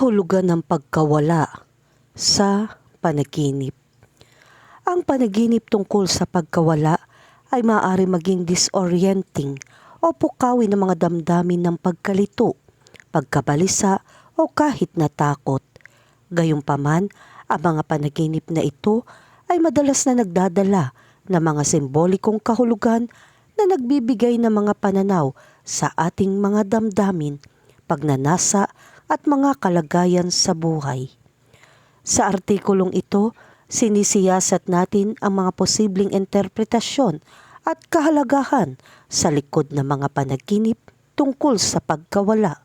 kahulugan ng pagkawala sa panaginip. Ang panaginip tungkol sa pagkawala ay maaari maging disorienting o pukawin ng mga damdamin ng pagkalito, pagkabalisa o kahit natakot. Gayunpaman, ang mga panaginip na ito ay madalas na nagdadala ng mga simbolikong kahulugan na nagbibigay ng mga pananaw sa ating mga damdamin, pagnanasa at mga kalagayan sa buhay. Sa artikulong ito, sinisiyasat natin ang mga posibleng interpretasyon at kahalagahan sa likod ng mga panaginip tungkol sa pagkawala,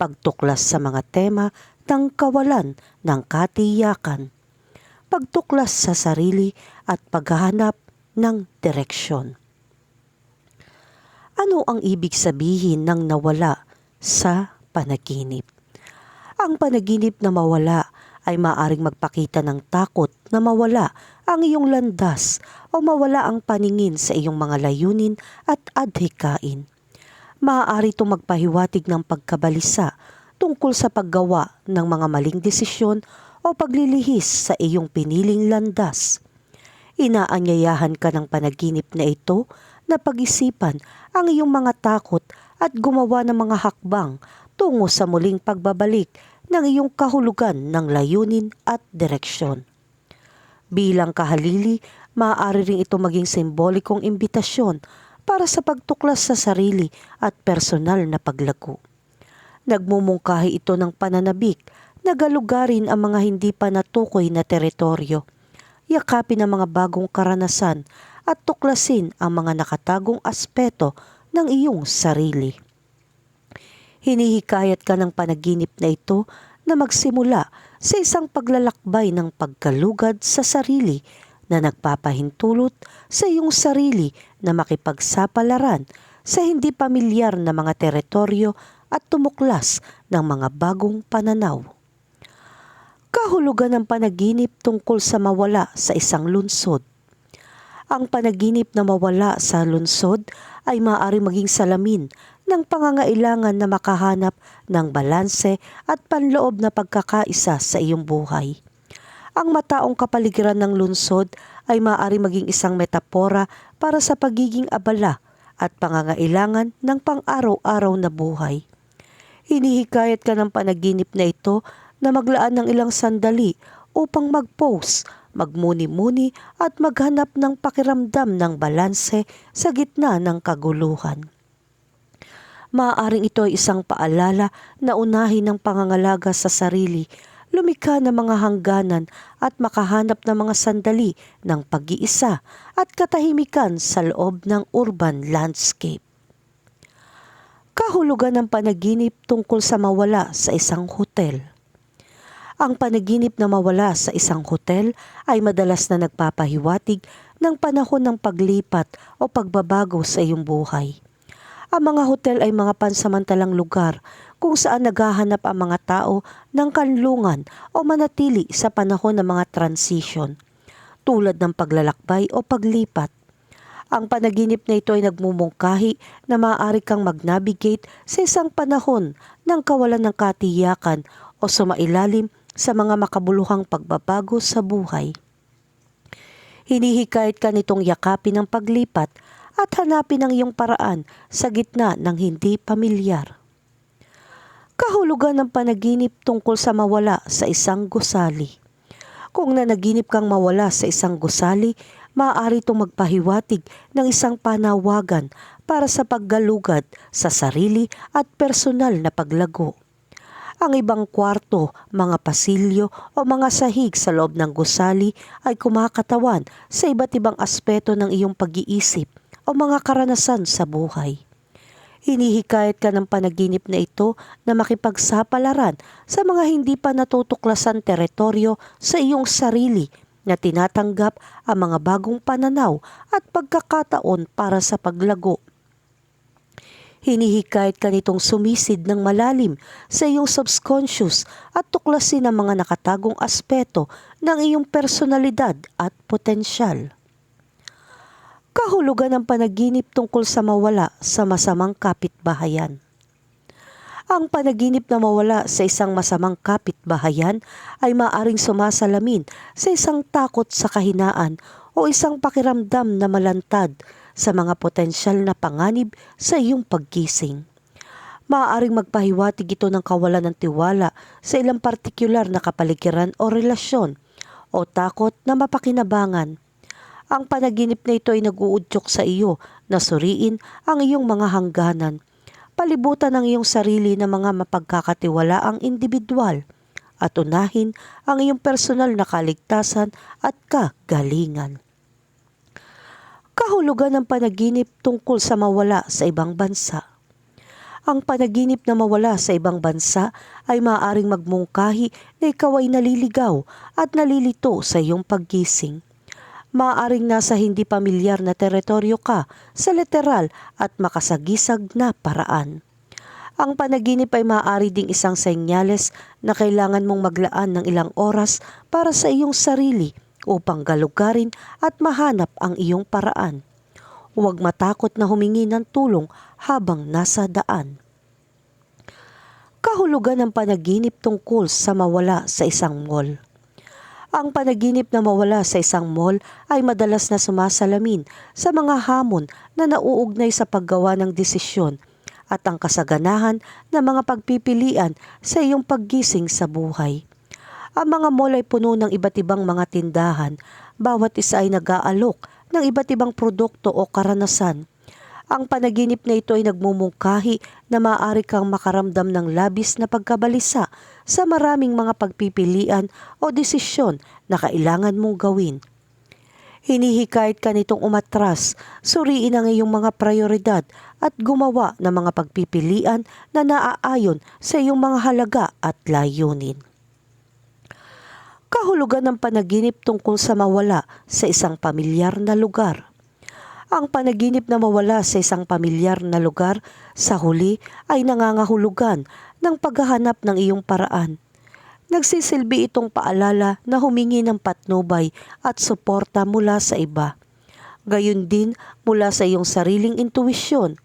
pagtuklas sa mga tema ng kawalan ng katiyakan, pagtuklas sa sarili at paghahanap ng direksyon. Ano ang ibig sabihin ng nawala sa panaginip? Ang panaginip na mawala ay maaring magpakita ng takot na mawala ang iyong landas o mawala ang paningin sa iyong mga layunin at adhikain. Maaari itong magpahiwatig ng pagkabalisa tungkol sa paggawa ng mga maling desisyon o paglilihis sa iyong piniling landas. Inaanyayahan ka ng panaginip na ito na pag-isipan ang iyong mga takot at gumawa ng mga hakbang tungo sa muling pagbabalik ng iyong kahulugan ng layunin at direksyon. Bilang kahalili, maaari rin ito maging simbolikong imbitasyon para sa pagtuklas sa sarili at personal na paglago. Nagmumungkahi ito ng pananabik na galugarin ang mga hindi pa natukoy na teritoryo, yakapin ang mga bagong karanasan at tuklasin ang mga nakatagong aspeto ng iyong sarili. Hinihikayat ka ng panaginip na ito na magsimula sa isang paglalakbay ng pagkalugad sa sarili na nagpapahintulot sa iyong sarili na makipagsapalaran sa hindi pamilyar na mga teritoryo at tumuklas ng mga bagong pananaw. Kahulugan ng panaginip tungkol sa mawala sa isang lunsod. Ang panaginip na mawala sa lunsod ay maaari maging salamin ng pangangailangan na makahanap ng balanse at panloob na pagkakaisa sa iyong buhay. Ang mataong kapaligiran ng lunsod ay maaari maging isang metapora para sa pagiging abala at pangangailangan ng pang-araw-araw na buhay. Hinihikayat ka ng panaginip na ito na maglaan ng ilang sandali upang mag-pause, magmuni-muni at maghanap ng pakiramdam ng balanse sa gitna ng kaguluhan. Maaaring ito ay isang paalala na unahin ng pangangalaga sa sarili, lumikha ng mga hangganan at makahanap ng mga sandali ng pag-iisa at katahimikan sa loob ng urban landscape kahulugan ng panaginip tungkol sa mawala sa isang hotel. Ang panaginip na mawala sa isang hotel ay madalas na nagpapahiwatig ng panahon ng paglipat o pagbabago sa iyong buhay. Ang mga hotel ay mga pansamantalang lugar kung saan naghahanap ang mga tao ng kanlungan o manatili sa panahon ng mga transition, tulad ng paglalakbay o paglipat ang panaginip na ito ay nagmumungkahi na maaari kang mag-navigate sa isang panahon ng kawalan ng katiyakan o sumailalim sa mga makabuluhang pagbabago sa buhay. Hinihikayat ka nitong yakapin ang paglipat at hanapin ang iyong paraan sa gitna ng hindi pamilyar. Kahulugan ng panaginip tungkol sa mawala sa isang gusali. Kung nanaginip kang mawala sa isang gusali, maaari itong magpahiwatig ng isang panawagan para sa paggalugad sa sarili at personal na paglago. Ang ibang kwarto, mga pasilyo o mga sahig sa loob ng gusali ay kumakatawan sa iba't ibang aspeto ng iyong pag-iisip o mga karanasan sa buhay. Hinihikayat ka ng panaginip na ito na makipagsapalaran sa mga hindi pa natutuklasan teritoryo sa iyong sarili na tinatanggap ang mga bagong pananaw at pagkakataon para sa paglago. Hinihikayat ka nitong sumisid ng malalim sa iyong subconscious at tuklasin ang mga nakatagong aspeto ng iyong personalidad at potensyal. Kahulugan ng panaginip tungkol sa mawala sa masamang kapitbahayan. Ang panaginip na mawala sa isang masamang kapitbahayan ay maaring sumasalamin sa isang takot sa kahinaan o isang pakiramdam na malantad sa mga potensyal na panganib sa iyong paggising. Maaaring magpahiwatig ito ng kawalan ng tiwala sa ilang partikular na kapaligiran o relasyon o takot na mapakinabangan. Ang panaginip na ito ay nag-uudyok sa iyo na suriin ang iyong mga hangganan palibutan ang iyong sarili ng mga mapagkakatiwalaang individual at unahin ang iyong personal na kaligtasan at kagalingan. Kahulugan ng panaginip tungkol sa mawala sa ibang bansa. Ang panaginip na mawala sa ibang bansa ay maaaring magmungkahi na ikaw ay naliligaw at nalilito sa iyong paggising maaaring nasa hindi pamilyar na teritoryo ka sa literal at makasagisag na paraan. Ang panaginip ay maaari ding isang senyales na kailangan mong maglaan ng ilang oras para sa iyong sarili upang galugarin at mahanap ang iyong paraan. Huwag matakot na humingi ng tulong habang nasa daan. Kahulugan ng panaginip tungkol sa mawala sa isang mall. Ang panaginip na mawala sa isang mall ay madalas na sumasalamin sa mga hamon na nauugnay sa paggawa ng desisyon at ang kasaganahan ng mga pagpipilian sa iyong paggising sa buhay. Ang mga mall ay puno ng iba't ibang mga tindahan, bawat isa ay nag-aalok ng iba't ibang produkto o karanasan ang panaginip na ito ay nagmumungkahi na maaari kang makaramdam ng labis na pagkabalisa sa maraming mga pagpipilian o desisyon na kailangan mong gawin. Hinihikayat ka nitong umatras, suriin ang iyong mga prioridad at gumawa ng mga pagpipilian na naaayon sa iyong mga halaga at layunin. Kahulugan ng panaginip tungkol sa mawala sa isang pamilyar na lugar. Ang panaginip na mawala sa isang pamilyar na lugar sa huli ay nangangahulugan ng paghahanap ng iyong paraan. Nagsisilbi itong paalala na humingi ng patnubay at suporta mula sa iba. Gayun din mula sa iyong sariling intuwisyon.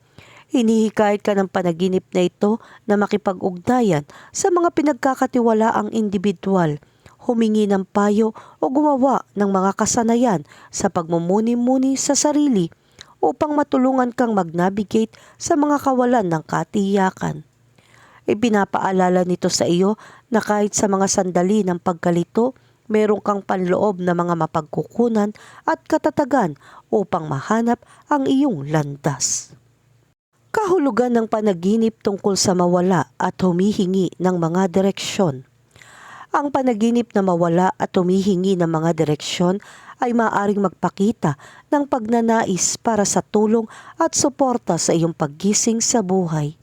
Hinihikayat ka ng panaginip na ito na makipag-ugnayan sa mga pinagkakatiwalaang individual humingi ng payo o gumawa ng mga kasanayan sa pagmumuni-muni sa sarili upang matulungan kang mag-navigate sa mga kawalan ng katiyakan. Ipinapaalala nito sa iyo na kahit sa mga sandali ng pagkalito, meron kang panloob na mga mapagkukunan at katatagan upang mahanap ang iyong landas. Kahulugan ng panaginip tungkol sa mawala at humihingi ng mga direksyon. Ang panaginip na mawala at humihingi ng mga direksyon ay maaring magpakita ng pagnanais para sa tulong at suporta sa iyong paggising sa buhay.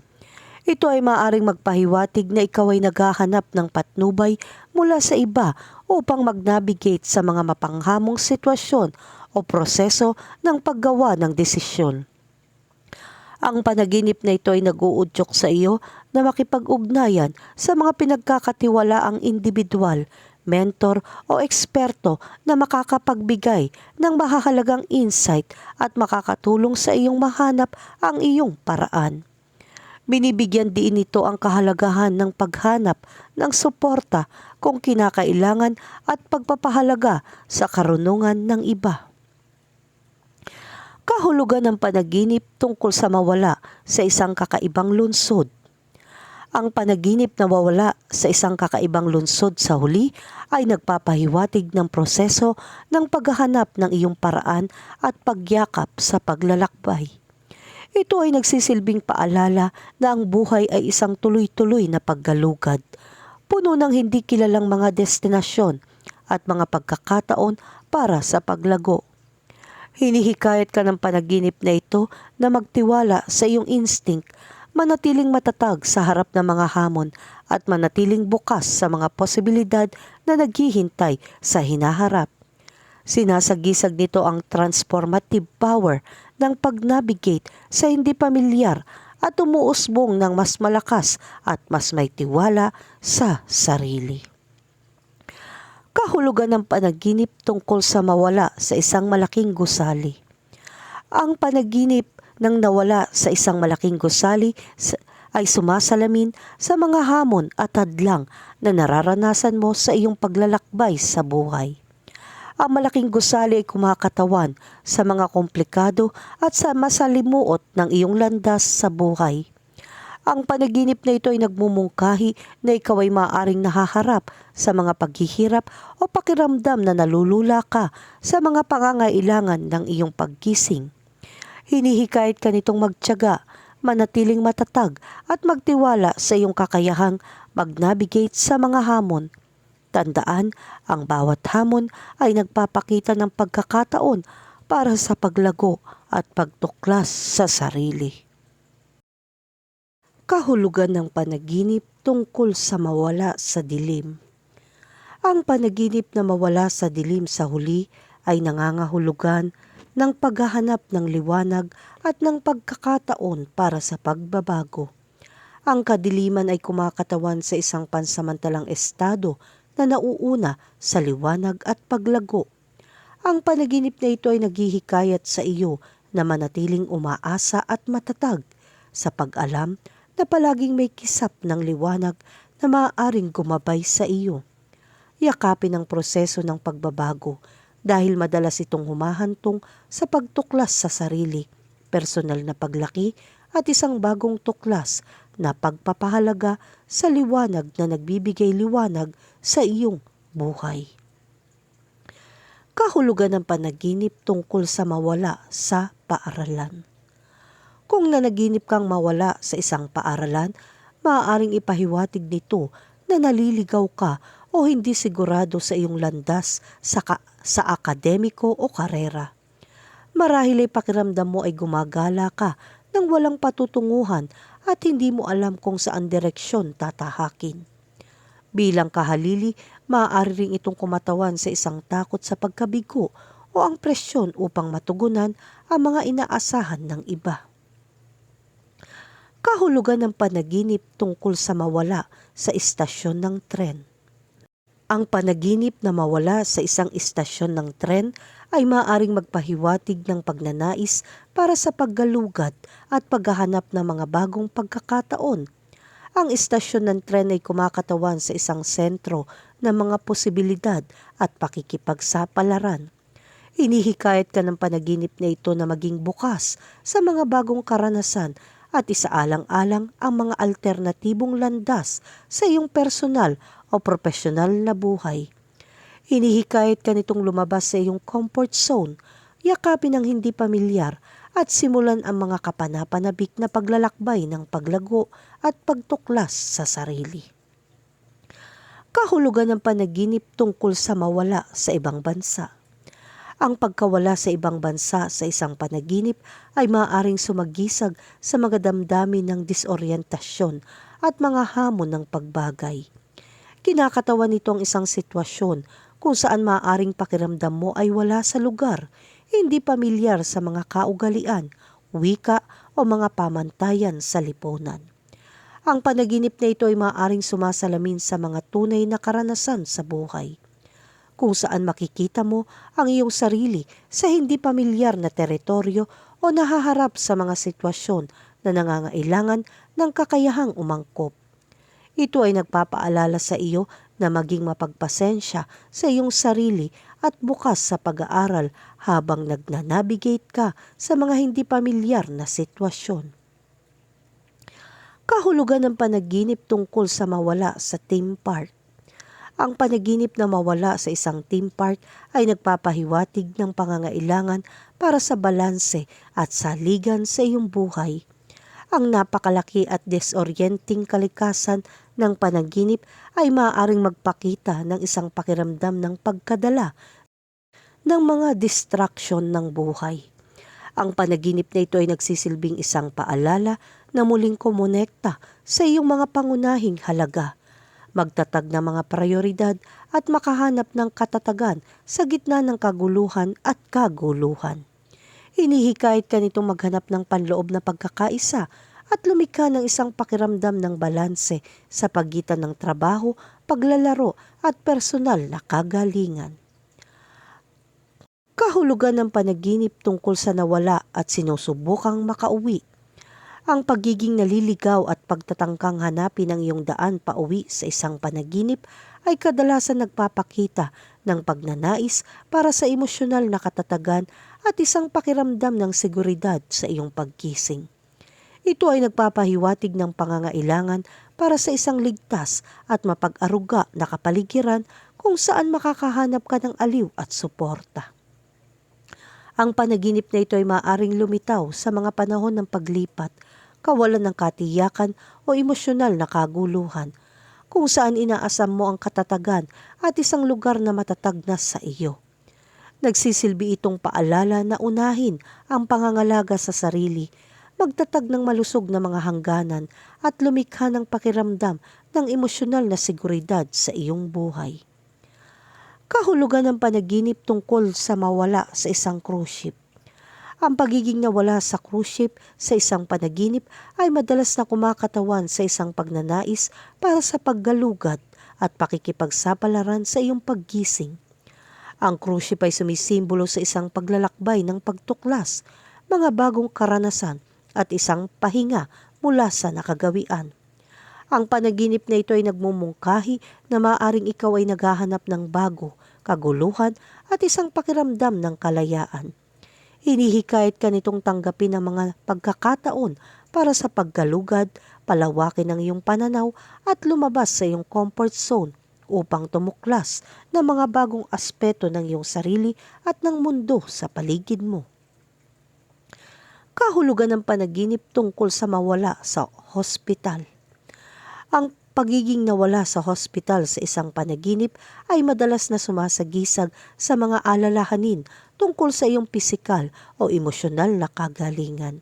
Ito ay maaring magpahiwatig na ikaw ay naghahanap ng patnubay mula sa iba upang mag-navigate sa mga mapanghamong sitwasyon o proseso ng paggawa ng desisyon. Ang panaginip na ito ay nag-uudyok sa iyo na makipag-ugnayan sa mga pinagkakatiwalaang individual, mentor o eksperto na makakapagbigay ng mahahalagang insight at makakatulong sa iyong mahanap ang iyong paraan. Binibigyan din ito ang kahalagahan ng paghanap ng suporta kung kinakailangan at pagpapahalaga sa karunungan ng iba kahulugan ng panaginip tungkol sa mawala sa isang kakaibang lunsod. Ang panaginip na wawala sa isang kakaibang lunsod sa huli ay nagpapahiwatig ng proseso ng paghahanap ng iyong paraan at pagyakap sa paglalakbay. Ito ay nagsisilbing paalala na ang buhay ay isang tuloy-tuloy na paggalugad, puno ng hindi kilalang mga destinasyon at mga pagkakataon para sa paglago. Hinihikayat ka ng panaginip na ito na magtiwala sa iyong instinct, manatiling matatag sa harap ng mga hamon at manatiling bukas sa mga posibilidad na naghihintay sa hinaharap. Sinasagisag nito ang transformative power ng pag-navigate sa hindi pamilyar at umuusbong ng mas malakas at mas may tiwala sa sarili kahulugan ng panaginip tungkol sa mawala sa isang malaking gusali. Ang panaginip ng nawala sa isang malaking gusali ay sumasalamin sa mga hamon at hadlang na nararanasan mo sa iyong paglalakbay sa buhay. Ang malaking gusali ay kumakatawan sa mga komplikado at sa masalimuot ng iyong landas sa buhay. Ang panaginip na ito ay nagmumungkahi na ikaw ay maaaring nahaharap sa mga paghihirap o pakiramdam na nalulula ka sa mga pangangailangan ng iyong pagkising. Hinihikayat ka nitong magtyaga, manatiling matatag at magtiwala sa iyong kakayahang mag-navigate sa mga hamon. Tandaan, ang bawat hamon ay nagpapakita ng pagkakataon para sa paglago at pagtuklas sa sarili kahulugan ng panaginip tungkol sa mawala sa dilim. Ang panaginip na mawala sa dilim sa huli ay nangangahulugan ng paghahanap ng liwanag at ng pagkakataon para sa pagbabago. Ang kadiliman ay kumakatawan sa isang pansamantalang estado na nauuna sa liwanag at paglago. Ang panaginip na ito ay naghihikayat sa iyo na manatiling umaasa at matatag sa pag-alam na palaging may kisap ng liwanag na maaaring gumabay sa iyo. Yakapin ang proseso ng pagbabago dahil madalas itong humahantong sa pagtuklas sa sarili, personal na paglaki at isang bagong tuklas na pagpapahalaga sa liwanag na nagbibigay liwanag sa iyong buhay. Kahulugan ng panaginip tungkol sa mawala sa paaralan. Kung nanaginip kang mawala sa isang paaralan, maaaring ipahiwatig nito na naliligaw ka o hindi sigurado sa iyong landas sa, ka- sa akademiko o karera. Marahil ay pakiramdam mo ay gumagala ka nang walang patutunguhan at hindi mo alam kung saan direksyon tatahakin. Bilang kahalili, maaari ring itong kumatawan sa isang takot sa pagkabigo o ang presyon upang matugunan ang mga inaasahan ng iba kahulugan ng panaginip tungkol sa mawala sa istasyon ng tren. Ang panaginip na mawala sa isang istasyon ng tren ay maaaring magpahiwatig ng pagnanais para sa paggalugad at paghahanap ng mga bagong pagkakataon. Ang istasyon ng tren ay kumakatawan sa isang sentro ng mga posibilidad at pakikipagsapalaran. Inihikayat ka ng panaginip na ito na maging bukas sa mga bagong karanasan at isaalang-alang ang mga alternatibong landas sa iyong personal o profesional na buhay. Hinihikayat ka nitong lumabas sa iyong comfort zone, yakapin ang hindi pamilyar at simulan ang mga kapanapanabik na paglalakbay ng paglago at pagtuklas sa sarili. Kahulugan ng panaginip tungkol sa mawala sa ibang bansa. Ang pagkawala sa ibang bansa sa isang panaginip ay maaaring sumagisag sa mga damdamin ng disorientasyon at mga hamon ng pagbagay. Kinakatawan nito ang isang sitwasyon kung saan maaaring pakiramdam mo ay wala sa lugar, hindi pamilyar sa mga kaugalian, wika o mga pamantayan sa lipunan. Ang panaginip na ito ay maaaring sumasalamin sa mga tunay na karanasan sa buhay kung saan makikita mo ang iyong sarili sa hindi pamilyar na teritoryo o nahaharap sa mga sitwasyon na nangangailangan ng kakayahang umangkop. Ito ay nagpapaalala sa iyo na maging mapagpasensya sa iyong sarili at bukas sa pag-aaral habang nagnanavigate ka sa mga hindi pamilyar na sitwasyon. Kahulugan ng panaginip tungkol sa mawala sa theme park. Ang panaginip na mawala sa isang theme park ay nagpapahiwatig ng pangangailangan para sa balanse at saligan sa iyong buhay. Ang napakalaki at disorienting kalikasan ng panaginip ay maaaring magpakita ng isang pakiramdam ng pagkadala ng mga distraction ng buhay. Ang panaginip na ito ay nagsisilbing isang paalala na muling kumonekta sa iyong mga pangunahing halaga magtatag ng mga prioridad at makahanap ng katatagan sa gitna ng kaguluhan at kaguluhan. Hinihikayat ka nitong maghanap ng panloob na pagkakaisa at lumika ng isang pakiramdam ng balanse sa pagitan ng trabaho, paglalaro at personal na kagalingan. Kahulugan ng panaginip tungkol sa nawala at sinusubukang makauwi Ang pagiging naliligaw at pagtatangkang hanapin ang iyong daan pauwi sa isang panaginip ay kadalasan nagpapakita ng pagnanais para sa emosyonal na katatagan at isang pakiramdam ng seguridad sa iyong pagkising. Ito ay nagpapahiwatig ng pangangailangan para sa isang ligtas at mapag-aruga na kapaligiran kung saan makakahanap ka ng aliw at suporta. Ang panaginip na ito ay maaaring lumitaw sa mga panahon ng paglipat, kawalan ng katiyakan o emosyonal na kaguluhan, kung saan inaasam mo ang katatagan at isang lugar na matatag na sa iyo. Nagsisilbi itong paalala na unahin ang pangangalaga sa sarili, magtatag ng malusog na mga hangganan at lumikha ng pakiramdam ng emosyonal na seguridad sa iyong buhay. Kahulugan ng panaginip tungkol sa mawala sa isang cruise ship. Ang pagiging nawala sa cruise ship sa isang panaginip ay madalas na kumakatawan sa isang pagnanais para sa paggalugad at pakikipagsapalaran sa iyong paggising. Ang cruise ship ay sumisimbolo sa isang paglalakbay ng pagtuklas, mga bagong karanasan at isang pahinga mula sa nakagawian. Ang panaginip na ito ay nagmumungkahi na maaring ikaw ay naghahanap ng bago, kaguluhan at isang pakiramdam ng kalayaan. Hinihikayat ka nitong tanggapin ang mga pagkakataon para sa paggalugad, palawakin ang iyong pananaw at lumabas sa iyong comfort zone upang tumuklas ng mga bagong aspeto ng iyong sarili at ng mundo sa paligid mo. Kahulugan ng panaginip tungkol sa mawala sa hospital. Ang pagiging nawala sa hospital sa isang panaginip ay madalas na sumasagisag sa mga alalahanin tungkol sa iyong pisikal o emosyonal na kagalingan.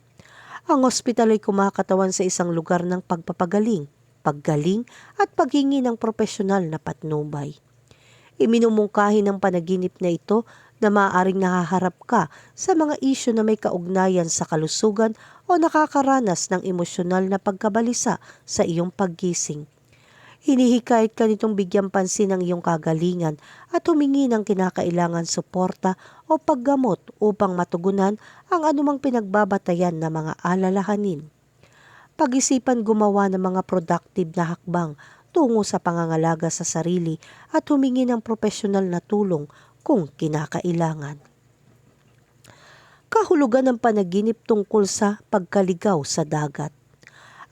Ang ospital ay kumakatawan sa isang lugar ng pagpapagaling, paggaling at paghingi ng profesional na patnubay. Iminumungkahi ng panaginip na ito na maaaring nahaharap ka sa mga isyo na may kaugnayan sa kalusugan o nakakaranas ng emosyonal na pagkabalisa sa iyong paggising. Hinihikayat ka nitong bigyan pansin ang iyong kagalingan at humingi ng kinakailangan suporta o paggamot upang matugunan ang anumang pinagbabatayan na mga alalahanin. Pag-isipan gumawa ng mga productive na hakbang tungo sa pangangalaga sa sarili at humingi ng profesional na tulong kung kinakailangan. Kahulugan ng panaginip tungkol sa pagkaligaw sa dagat.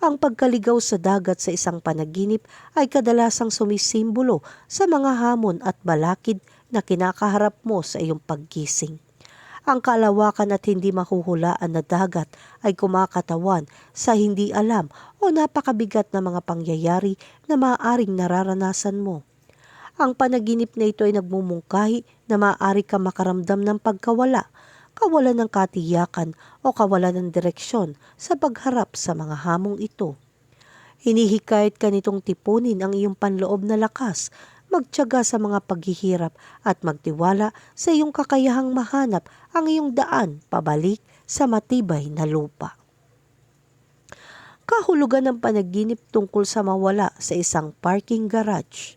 Ang pagkaligaw sa dagat sa isang panaginip ay kadalasang sumisimbolo sa mga hamon at balakid na kinakaharap mo sa iyong paggising. Ang kalawakan at hindi mahuhulaan na dagat ay kumakatawan sa hindi alam o napakabigat na mga pangyayari na maaaring nararanasan mo. Ang panaginip na ito ay nagmumungkahi na maaari ka makaramdam ng pagkawala kawalan ng katiyakan o kawalan ng direksyon sa pagharap sa mga hamong ito. Hinihikayat ka nitong tipunin ang iyong panloob na lakas, magtyaga sa mga paghihirap at magtiwala sa iyong kakayahang mahanap ang iyong daan pabalik sa matibay na lupa. Kahulugan ng panaginip tungkol sa mawala sa isang parking garage.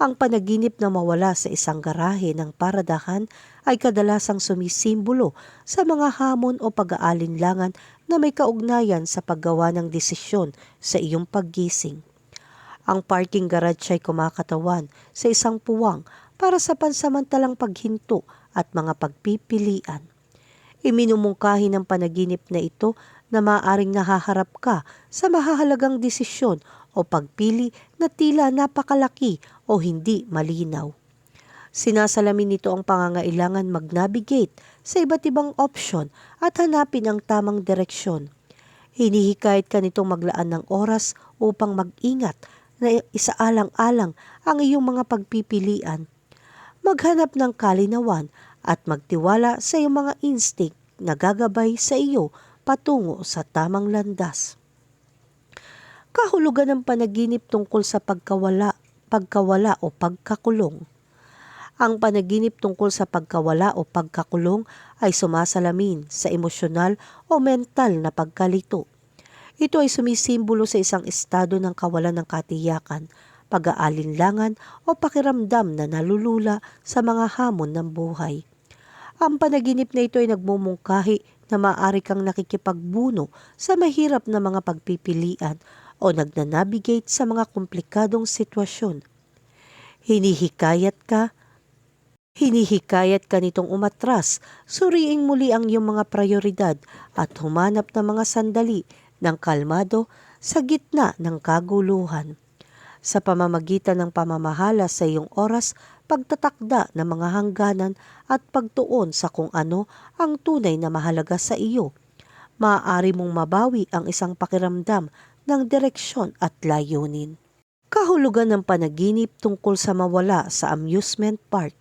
Ang panaginip na mawala sa isang garahe ng paradahan ay kadalasang sumisimbolo sa mga hamon o pag-aalinlangan na may kaugnayan sa paggawa ng desisyon sa iyong paggising. Ang parking garage ay kumakatawan sa isang puwang para sa pansamantalang paghinto at mga pagpipilian. Iminumungkahi ng panaginip na ito na maaring nahaharap ka sa mahahalagang desisyon o pagpili na tila napakalaki o hindi malinaw. Sinasalamin nito ang pangangailangan mag-navigate sa iba't ibang opsyon at hanapin ang tamang direksyon. Hinihikayat ka nitong maglaan ng oras upang mag-ingat na isaalang-alang ang iyong mga pagpipilian. Maghanap ng kalinawan at magtiwala sa iyong mga instinct na gagabay sa iyo patungo sa tamang landas kahulugan ng panaginip tungkol sa pagkawala, pagkawala o pagkakulong. Ang panaginip tungkol sa pagkawala o pagkakulong ay sumasalamin sa emosyonal o mental na pagkalito. Ito ay sumisimbolo sa isang estado ng kawalan ng katiyakan, pag-aalinlangan o pakiramdam na nalulula sa mga hamon ng buhay. Ang panaginip na ito ay nagmumungkahi na maaari kang nakikipagbuno sa mahirap na mga pagpipilian o nagnanavigate sa mga komplikadong sitwasyon. Hinihikayat ka Hinihikayat ka nitong umatras, suriing muli ang iyong mga prioridad at humanap ng mga sandali ng kalmado sa gitna ng kaguluhan. Sa pamamagitan ng pamamahala sa iyong oras, pagtatakda ng mga hangganan at pagtuon sa kung ano ang tunay na mahalaga sa iyo, maaari mong mabawi ang isang pakiramdam ng direksyon at layunin. Kahulugan ng panaginip tungkol sa mawala sa amusement park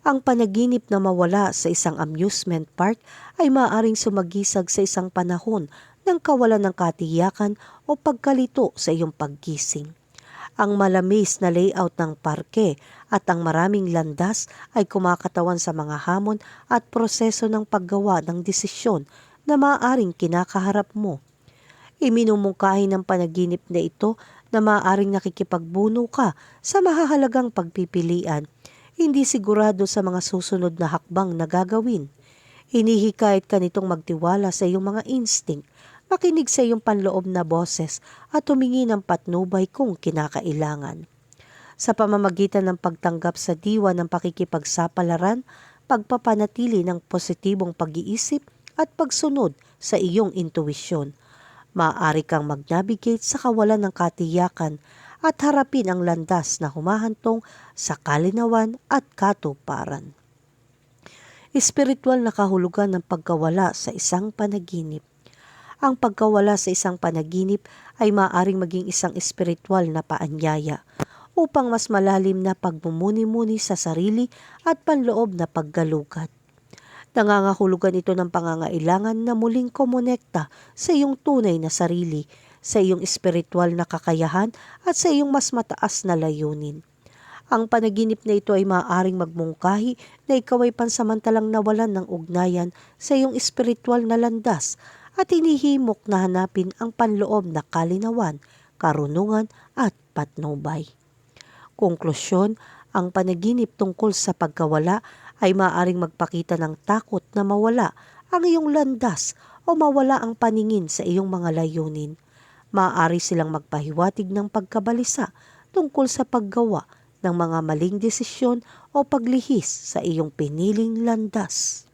ang panaginip na mawala sa isang amusement park ay maaaring sumagisag sa isang panahon ng kawalan ng katiyakan o pagkalito sa iyong paggising. Ang malamis na layout ng parke at ang maraming landas ay kumakatawan sa mga hamon at proseso ng paggawa ng desisyon na maaaring kinakaharap mo. Iminumungkahi ng panaginip na ito na maaaring nakikipagbuno ka sa mahahalagang pagpipilian hindi sigurado sa mga susunod na hakbang na gagawin. Hinihikayat ka nitong magtiwala sa iyong mga instinct, makinig sa iyong panloob na boses at humingi ng patnubay kung kinakailangan. Sa pamamagitan ng pagtanggap sa diwa ng pakikipagsapalaran, pagpapanatili ng positibong pag-iisip at pagsunod sa iyong intuwisyon, maaari kang mag-navigate sa kawalan ng katiyakan at harapin ang landas na humahantong sa kalinawan at katuparan. Espiritual na kahulugan ng pagkawala sa isang panaginip. Ang pagkawala sa isang panaginip ay maaaring maging isang espiritual na paanyaya upang mas malalim na pagmumuni-muni sa sarili at panloob na paggalugat. Nangangahulugan ito ng pangangailangan na muling kumonekta sa iyong tunay na sarili sa iyong espiritual na kakayahan at sa iyong mas mataas na layunin. Ang panaginip na ito ay maaaring magmungkahi na ikaw ay pansamantalang nawalan ng ugnayan sa iyong espiritual na landas at hinihimok na hanapin ang panloob na kalinawan, karunungan at patnubay. Konklusyon, ang panaginip tungkol sa pagkawala ay maaaring magpakita ng takot na mawala ang iyong landas o mawala ang paningin sa iyong mga layunin maaari silang magpahiwatig ng pagkabalisa tungkol sa paggawa ng mga maling desisyon o paglihis sa iyong piniling landas.